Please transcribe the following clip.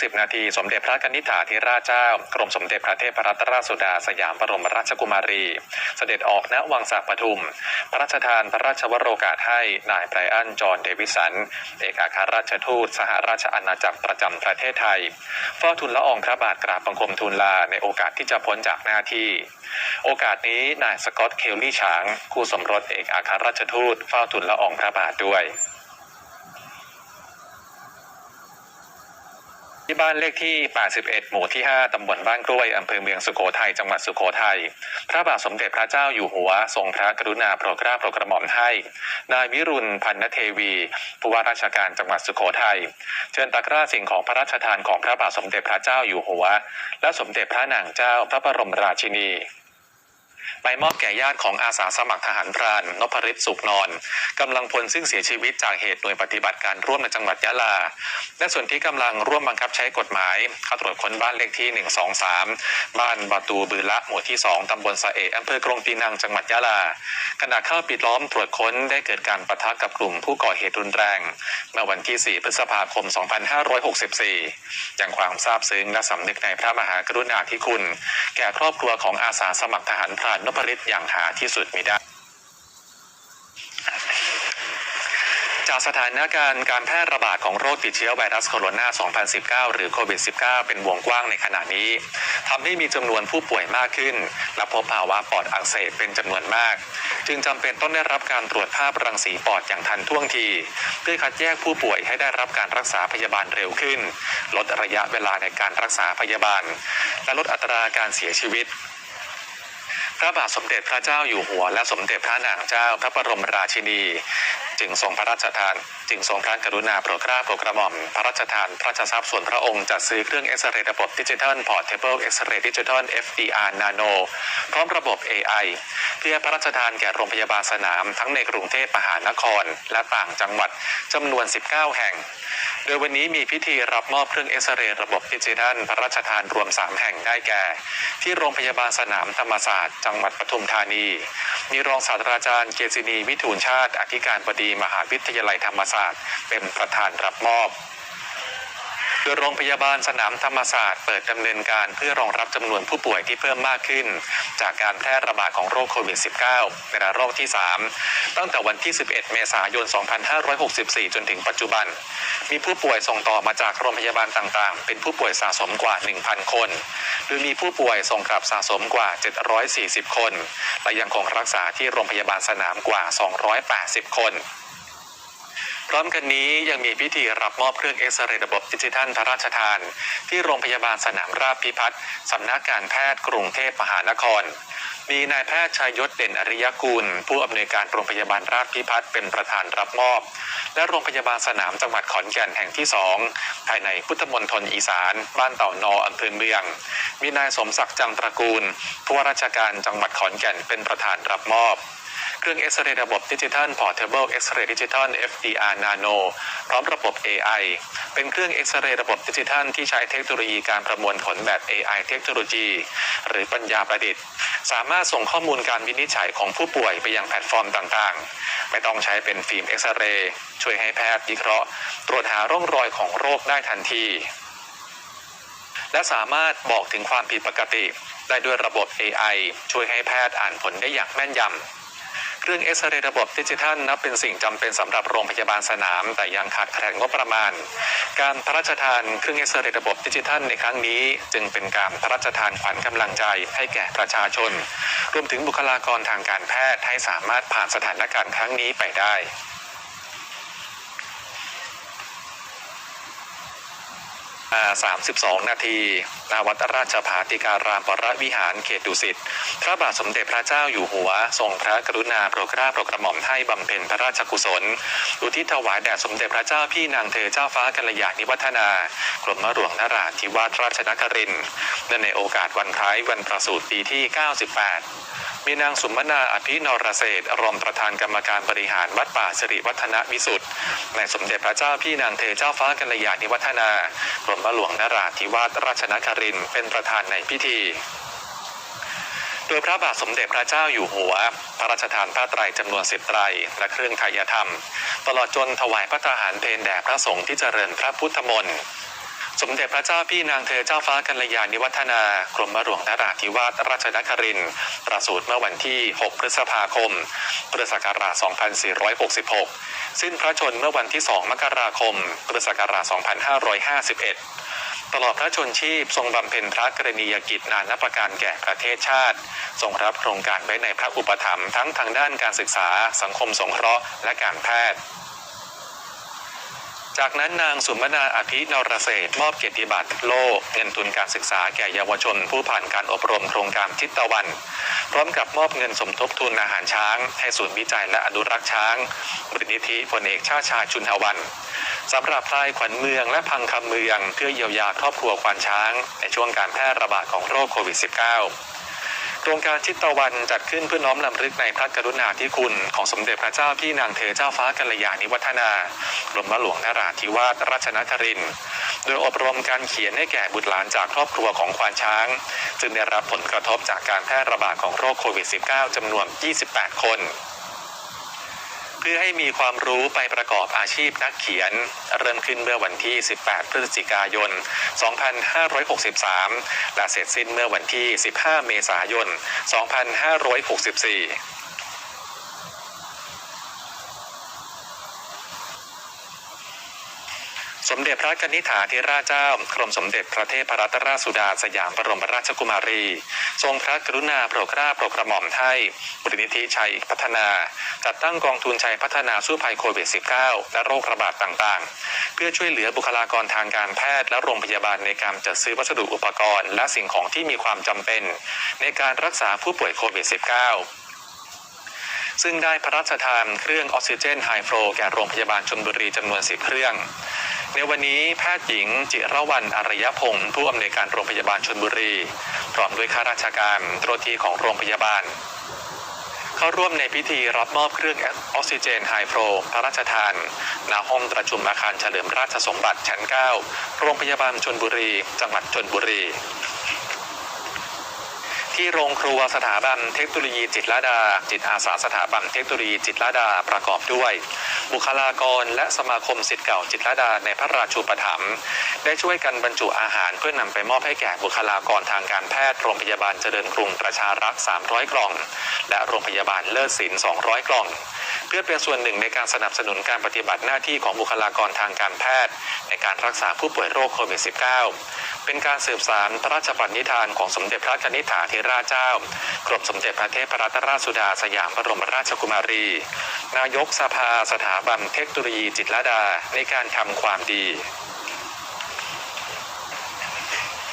10นาที สมเด็จพระกนิษฐาธิราชเจ้า กรมสมเด็จพระเทพรัตนราชสุดาสยามบรมราชกุมารี เสด็จออกณวังสากปทุม พระราชทานพระราชวโรกาสให้นายไบรอัน จอห์นเดวิสัน เอกอัครราชทูต สหราชอาณาจักรประจำประเทศไทยเฝ้าทูลละอองพระบาทกราบบังคมทูลลาในโอกาสที่จะพ้นจากหน้าที่ โอกาสนี้นายสกอตต์เคลลี่ช้าง คู่สมรสเอกอัครราชทูตเฝ้าทูลละอองพระบาทด้วย ที่บ้านเลขที่ 81 หมู่ที่ 5 ตำบลบ้านกล้วย อำเภอเมืองสุโขทัย จังหวัดสุโขทัย พระบาทสมเด็จพระเจ้าอยู่หัว ทรงพระกรุณาโปรดเกล้าโปรดกระหม่อมให้ นายวิรุณพันนเทวีผู้ว่าราชการจังหวัดสุโขทัย เชิญตะกร้าสิ่งของพระราชทานของพระบาทสมเด็จพระเจ้าอยู่หัว และสมเด็จพระนางเจ้าพระบรมราชินี ไปมอบแก่ญาติของอาสาสมัครทหารพรานนพฤทธิ์สุขนอนกำลังพลซึ่งเสียชีวิตจากเหตุหน่วยปฏิบัติการร่วมในจังหวัดยะลา และส่วนที่กำลังร่วมบังคับใช้กฎหมายเข้าตรวจค้นบ้านเลขที่ 123 บ้านบาตูบือละหมู่ที่ 2ตำบลสะเออำเภอกรงปีนังจังหวัดยะลาขณะเข้าปิดล้อมตรวจค้นได้เกิดการปะทะกับกลุ่มผู้ก่อเหตุรุนแรงเมื่อวันที่ 4 พฤษภาคม 2564 อย่างความซาบซึ้งและสำนึกในพระมหากรุณาธิคุณ แก่ครอบครัวของอาสาสมัครทหารพรานนพฤทธิ์อย่างหาที่สุดมิได้ จากสถานการณ์การแพร่ระบาดของโรคติดเชื้อไวรัสโคโรนา 2019 หรือโควิด -19 เป็นวงกว้างในขณะนี้ทำให้มีจำนวนผู้ป่วยมากขึ้น และพบภาวะปอดอักเสบเป็นจำนวนมาก จึงจำเป็นต้องได้รับการตรวจภาพรังสีปอดอย่างทันท่วงที เพื่อคัดแยกผู้ป่วยให้ได้รับการรักษาพยาบาลเร็วขึ้น ลดระยะเวลาในการรักษาพยาบาล และลดอัตราการเสียชีวิต ระบาทสมเด็จพระเจ้าอยู่หัว และสมเด็จพระนางเจ้าพระบรมราชินี จึงทรงพระราชทาน จึงทรงพระกรุณาโปรดเกล้าโปรดกระหม่อม พระราชทานพระราชทรัพย์ส่วนพระองค์จัดซื้อเครื่องเอ็กซเรย์ระบบดิจิทัลพอร์ตเทเบิลเอ็กซเรย์ดิจิทัล FDR Nano พร้อมระบบ AI เพื่อพระราชทานแก่โรงพยาบาลสนาม ทั้งในกรุงเทพมหานคร และต่างจังหวัดจำนวน 19 แห่ง โดยวันนี้มีพิธีรับมอบเครื่องเอ็กซเรย์ระบบดิจิทัลพระราชทานรวม 3 แห่งได้แก่ ที่โรงพยาบาลสนามธรรมศาสตร์จังหวัดปทุมธานี มีรองศาสตราจารย์เกษินีวิทูลชาติ อธิการบดีมหาวิทยาลัยธรรมศาสตร์ เป็นประธานรับมอบ โดยโรงพยาบาลสนามธรรมศาสตร์เปิดดำเนินการเพื่อรองรับจำนวนผู้ป่วยที่เพิ่มมากขึ้น จากการแพร่ระบาดของโรคโควิด -19 ในระลอกที่ 3 ตั้งแต่วันที่ 11 เมษายน 2564 จนถึงปัจจุบัน มีผู้ป่วยส่งต่อมาจากโรงพยาบาลต่างๆ เป็นผู้ป่วยสะสมกว่า 1,000 คนหรือมีผู้ป่วยส่งกลับสะสมกว่า 740 คน และยังคงรักษาที่โรงพยาบาลสนามกว่า 280 คน พร้อมกันนี้ยังมีพิธีรับมอบเครื่องเอ็กซเรย์ระบบดิจิทัลพระราชทาน ที่โรงพยาบาลสนามราชพิพัฒน์สำนักการแพทย์กรุงเทพมหานคร มีนายแพทย์ชายยศเด่นอริยกุล ผู้อำนวยการโรงพยาบาลราชพิพัฒน์เป็นประธานรับมอบ และโรงพยาบาลสนามจังหวัดขอนแก่นแห่งที่สองภายในพุทธมณฑลอีสาน บ้านเต่านออำเภอเมือง มีนายสมศักดิ์จังตระกูลผู้ว่าราชการจังหวัดขอนแก่นเป็นประธานรับมอบ เครื่องเอ็กซเรย์ระบบดิจิทัล Portable X-ray Digital FDR Nano พร้อมระบบ AI เป็นเครื่องเอ็กซเรย์ระบบดิจิทัลที่ใช้เทคโนโลยีการประมวลผลแบบ AI เทคโนโลยี หรือปัญญาประดิษฐ์ สามารถส่งข้อมูลการวินิจฉัยของผู้ป่วยไปยังแพลตฟอร์มต่างๆ ไม่ต้องใช้เป็นฟิล์มเอ็กซเรย์ช่วยให้แพทย์วิเคราะห์ ตรวจหาร่องรอยของโรคได้ทันที และสามารถบอกถึงความผิดปกติ ได้ด้วยระบบ AI ช่วยให้แพทย์อ่านผลได้อย่างแม่นยำ เครื่องเอ็กซเรย์ระบบดิจิทัลนับเป็นสิ่งจำเป็นสำหรับโรงพยาบาลสนาม แต่ยังขาดแคลนงบประมาณ การพระราชทานเครื่องเอ็กซเรย์ระบบดิจิทัลในครั้งนี้ จึงเป็นการพระราชทานขวัญกำลังใจให้แก่ประชาชน รวมถึงบุคลากรทางการแพทย์ให้สามารถผ่านสถานการณ์ครั้งนี้ไปได้ 32 นาทีณวัดราชภาติการามปรวิหารเขตดุสิต พระบาทสมเด็จพระเจ้าอยู่หัว ทรงพระกรุณาโปรดเกล้าโปรดกระหม่อมให้บำเพ็ญพระราชกุศล อุทิศถวายแด่สมเด็จพระเจ้าพี่นางเธอเจ้าฟ้ากัลยาณิวัฒนากรมหลวงนราธิวาสราชนครินทร์ในโอกาสวันคล้ายวันประสูติปีที่ 98 มีนางสุมนาอภินรเศรษฐ์รองประธานกรรมการบริหารวัดป่าสิริวัฒนวิสุทธิ์ในสมเด็จพระเจ้าพี่นางเธอเจ้าฟ้ากัลยาณิวัฒนากรมหลวงนราธิวาสราชนครินเป็นประธานในพิธีโดยพระบาทสมเด็จพระเจ้าอยู่หัว พระราชทานผ้าไตรจำนวนสิบไตร และเครื่องไทยธรรม ตลอดจนถวายพระทหารเพลแด่พระสงฆ์ที่เจริญพระพุทธมนต์ สมเด็จพระเจ้าพี่นางเธอเจ้าฟ้ากัลยาณิวัฒนากรมหลวงนราธิวาสราชนครินทร์ประสูติเมื่อวันที่ 6 พฤษภาคม พุทธศักราช 2466 สิ้นพระชนเมื่อวันที่ 2 มกราคม พุทธศักราช 2551 ตลอดพระชนชีพทรงบำเพ็ญพระกรณียกิจนานับประการแก่ประเทศชาติ ทรงรับโครงการไว้ในพระอุปถัมภ์ทั้งทางด้านการศึกษา สังคมสงเคราะห์และการแพทย์ จากนั้นนางสุมนาอภินรเศษมอบเกียรติบัตรโล่เงินทุนการศึกษาแก่เยาวชนผู้ผ่านการอบรมโครงการทิศตะวัน พร้อมกับมอบเงินสมทบทุนอาหารช้าง ให้ศูนย์วิจัยและอนุรักษ์ช้างบริณิธิพลเอกชาชาชุนทวันสำหรับพลายขวัญเมืองและพังคำเมือง เพื่อเยียวยาครอบครัวควานช้าง ในช่วงการแพร่ระบาดของโรคโควิด -19 โครงการชิดตะวันจัดขึ้นเพื่อน้อมรำลึกในพระกรุณาธิคุณของสมเด็จพระเจ้าพี่นางเธอเจ้าฟ้ากัลยาณิวัฒนารมหลวงนราธิวาสราชนครินโดยอบรมการเขียนให้แก่บุตรหลานจากครอบครัวของควานช้าง จึงได้รับผลกระทบจากการแพร่ระบาดของโรคโควิด -19 จำนวน 28 คน เพื่อให้มีความรู้ไปประกอบอาชีพนักเขียน เริ่มขึ้นเมื่อวันที่ 18 พฤศจิกายน 2563 และเสร็จสิ้นเมื่อวันที่ 15 เมษายน 2564 สมเด็จพระกนิษฐาธิราชเจ้ากรมสมเด็จพระเทพรัตนราชสุดาสยามบรมราชกุมารี ทรงพระกรุณาโปรดเกล้าโปรดกระหม่อมให้บริณิธิชัยพัฒนา จัดตั้งกองทุนชัยพัฒนาสู้ภัยโควิด -19 และโรคระบาดต่างๆ เพื่อช่วยเหลือบุคลากรทางการแพทย์และโรงพยาบาลในการจัดซื้อวัสดุอุปกรณ์ และสิ่งของที่มีความจำเป็น ในการรักษาผู้ป่วยโควิด -19 ซึ่งได้พระราชทานเครื่องออกซิเจนไฮฟลแก่โรงพยาบาลชลบุรีจำนวน10เครื่อง ในวันนี้แพทย์หญิงจิรวรรณอารยพงศ์ผู้อำนวยการโรงพยาบาลชลบุรี พร้อมด้วยข้าราชการโรทีของโรงพยาบาล เข้าร่วมในพิธีรับมอบเครื่องออกซิเจนไฮฟลูพระราชทานณห้องประชุมอาคารเฉลิมราชสมบัติชั้น 9 โรงพยาบาลชลบุรี จังหวัดชลบุรีที่โรงครัวสถาบันเทคโนโลยีจิตรลดา จิตอาสาสถาบันเทคโนโลยีจิตรลดาประกอบด้วย บุคลากรและสมาคมสิทธิ์เก่าจิตรดาในพระราชูปถัมภ์ ได้ช่วยกันบรรจุอาหาร เพื่อนำไปมอบให้แก่บุคลากรทางการแพทย์โรงพยาบาลเจริญกรุงประชารักษ์300 กล่อง และโรงพยาบาลเลิศศิลป์200 กล่อง เพื่อเป็นส่วนหนึ่งในการสนับสนุนการปฏิบัติหน้าที่ของบุคลากรทางการแพทย์ ในการรักษาผู้ป่วยโรคโควิด -19 เป็นการสืบสารพระราชปณิธานของสมเด็จพระนิษฐาธิราชเจ้ากรมสมเด็จพระเทพรัตนราชสุดาสยามบรมราชกุมารี นายกสภาสถาบันเทคโนโลยีจิตรลดาในการทำความดี